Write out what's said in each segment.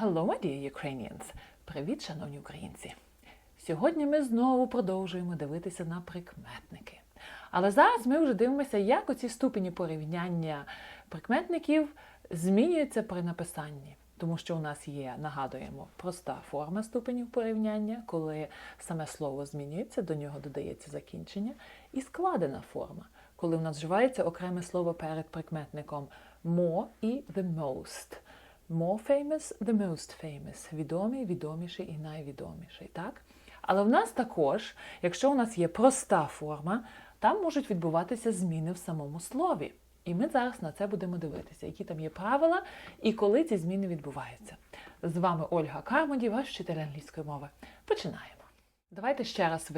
Hello, my dear Ukrainians! Привіт, шановні українці! Сьогодні ми знову продовжуємо дивитися на прикметники. Але зараз ми вже дивимося, як оці ступені порівняння прикметників змінюються при написанні. Тому що у нас є, нагадуємо, проста форма ступенів порівняння, коли саме слово змінюється, до нього додається закінчення, і складена форма, коли в нас вживається окреме слово перед прикметником more і the most. More famous, the most famous. Відомий, відоміший і найвідоміший. Так? Але в нас також, якщо у нас є проста форма, там можуть відбуватися зміни в самому слові. І ми зараз на це будемо дивитися, які там є правила і коли ці зміни відбуваються. З вами Ольга Кармоді, ваш вчитель англійської мови. Починаємо. Давайте ще раз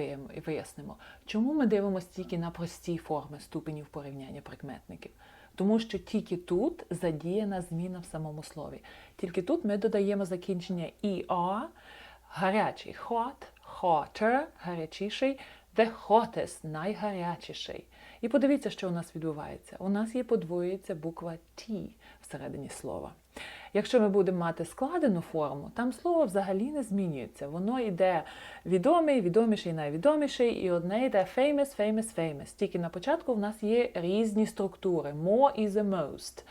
вияснимо, чому ми дивимося тільки на прості форми ступенів порівняння прикметників. Тому що тільки тут задіяна зміна в самому слові. Тільки тут ми додаємо закінчення «er», гарячий hot, hotter, гарячіший, hottest, найгарячіший. І подивіться, що у нас відбувається. У нас є подвоюється буква T всередині слова. Якщо ми будемо мати складену форму, там слово взагалі не змінюється. Воно йде відомий, відоміший, найвідоміший, і одне йде famous, famous, famous. Тільки на початку в нас є різні структури more і the most.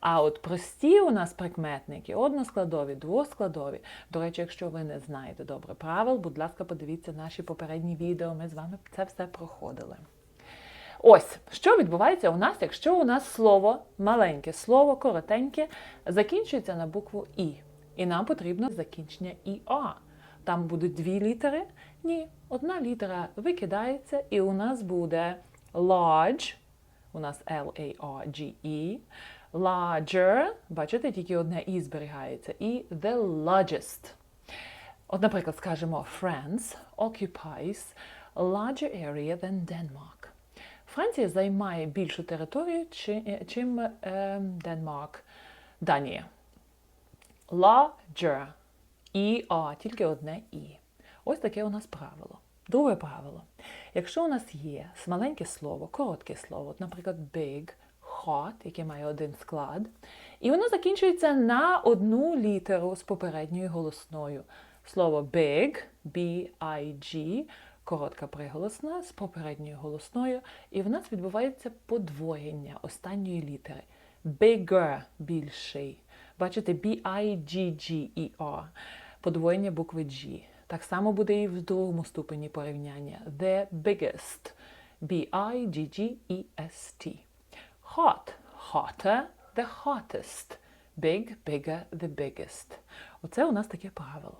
А от прості у нас прикметники односкладові, двоскладові. До речі, якщо ви не знаєте добре правил, будь ласка, подивіться наші попередні відео. Ми з вами це все проходили. Ось, що відбувається у нас, якщо у нас слово маленьке, слово коротеньке, закінчується на букву І. І нам потрібно закінчення ІА. Там будуть дві літери? Ні, одна літера викидається, і у нас буде large, у нас L-A-R-G-E, larger, бачите, тільки одне І зберігається, і the largest. От, наприклад, скажемо France occupies larger area than Denmark. Франція займає більшу територію, чи- чим е, Денмарк, Данія. Larger. І А, тільки одне І. Ось таке у нас правило. Друге правило. Якщо у нас є маленьке слово, коротке слово, наприклад, big, hot, яке має один склад, і воно закінчується на одну літеру з попередньою голосною. Слово big, B-I-G, коротка приголосна з попередньою голосною, і в нас відбувається подвоєння останньої літери. Bigger – більший. Бачите, B-I-G-G-E-R. Подвоєння букви G. Так само буде і в другому ступені порівняння. The biggest. B-I-G-G-E-S-T. Hot. Hotter. The hottest. Big, bigger, the biggest. Оце у нас таке правило.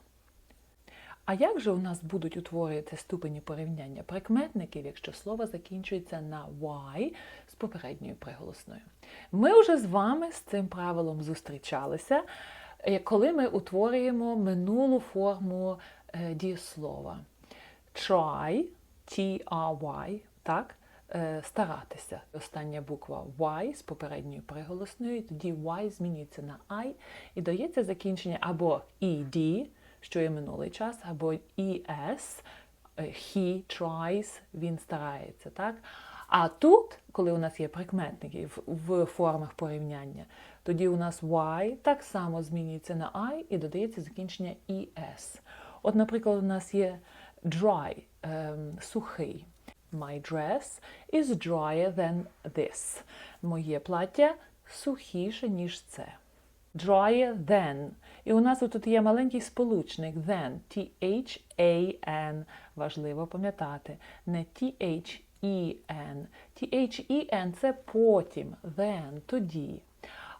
А як же у нас будуть утворюватися ступені порівняння прикметників, якщо слово закінчується на y з попередньою приголосною? Ми вже з вами з цим правилом зустрічалися, е, коли ми утворюємо минулу форму е, дієслова. Try, T-R-Y, так? Е, Старатися. Остання буква Y з попередньою приголосною, тоді Y змінюється на I і дається закінчення або ED, що є минулий час, або ES, е, he tries, він старається. Так? А тут, коли у нас є прикметники в, формах порівняння, тоді у нас Y так само змінюється на I і додається закінчення ES. От, наприклад, у нас є dry, ем, сухий. My dress is drier than this. Моє плаття сухіше, ніж це. Drier than. І у нас тут є маленький сполучник than. T-H-A-N. Важливо пам'ятати. Не T-H-E-N. T-H-E-N – це потім. Then. Тоді.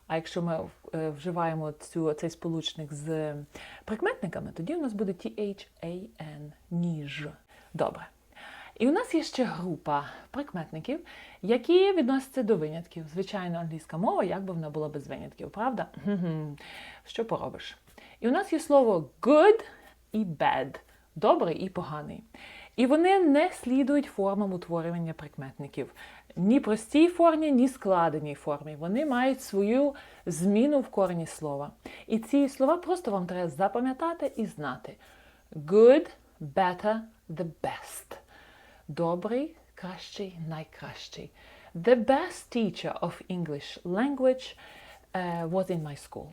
А якщо ми е, вживаємо цю, цей сполучник з прикметниками, тоді у нас буде T-H-A-N. Ніж. Добре. І у нас є ще група прикметників, які відносяться до винятків. Звичайно, англійська мова, як би вона була без винятків, правда? Що поробиш? І у нас є слово good і bad, добрий і поганий. І вони не слідують формам утворювання прикметників. Ні простій формі, ні складеній формі. Вони мають свою зміну в корені слова. І ці слова просто вам треба запам'ятати і знати. Good, better, the best. Добрий, кращий, найкращий. The best teacher of English language uh, was in my school.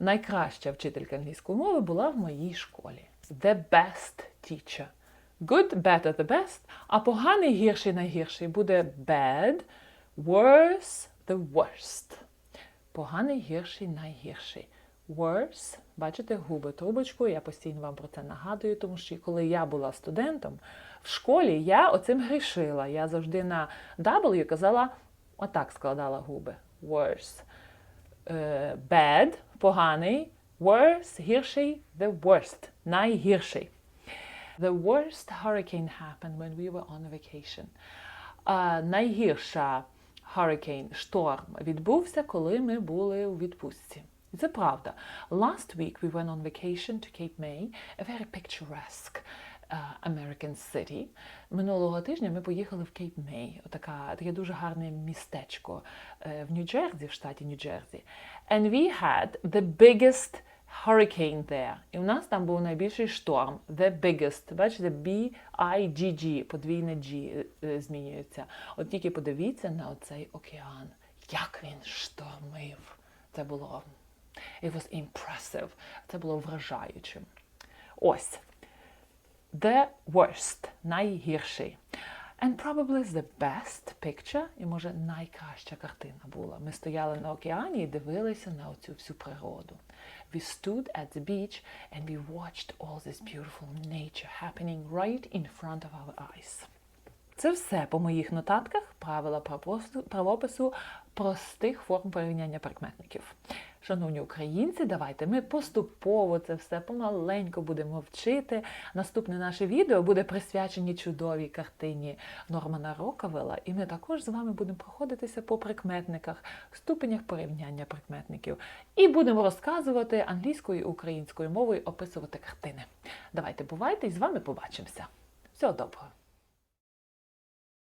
найкраща вчителька англійської мови була в моїй школі. The best teacher. Good, better, the best. А поганий, гірший, найгірший буде bad, worse, the worst. Поганий, гірший, найгірший. Worse, бачите, губи трубочку, я постійно вам про це нагадую, тому що коли я була студентом в школі, я оцим грішила. Я завжди на W казала, отак складала губи. Worse. Е, Bad, поганий, worse, гірший, the worst, найгірший. The worst hurricane happened when we were on vacation. А, найгірша hurricane, шторм відбувся, коли ми були у відпустці. І це правда. Last week we went on vacation to Cape May, a very picturesque uh, American city. Минулого тижня ми поїхали в Кейп Мей, отака, таке дуже гарне містечко е, в Нью-Джерсі, в штаті Нью-Джерсі. And we had the biggest hurricane there. І в нас там був найбільший шторм. The biggest. Бачите, B-I-G-G, подвійне G е, е, змінюється. От тільки подивіться на оцей океан. Як він штормив. Це було it was impressive. Це було вражаючим. Ось. The worst, найгірший. And probably the best picture, і може найкраща картина була. Ми стояли на океані і дивилися на оцю всю природу. We stood at the beach and we watched all this beautiful nature happening right in front of our eyes. Це все по моїх нотатках, правила правопису- простих форм порівняння прикметників. Шановні українці, давайте ми поступово це все помаленьку будемо вчити. Наступне наше відео буде присвячені чудовій картині Нормана Роковела, і ми також з вами будемо проходитися по прикметниках, ступенях порівняння прикметників. І будемо розказувати англійською і українською мовою, описувати картини. Давайте бувайте і з вами побачимося. Всього доброго!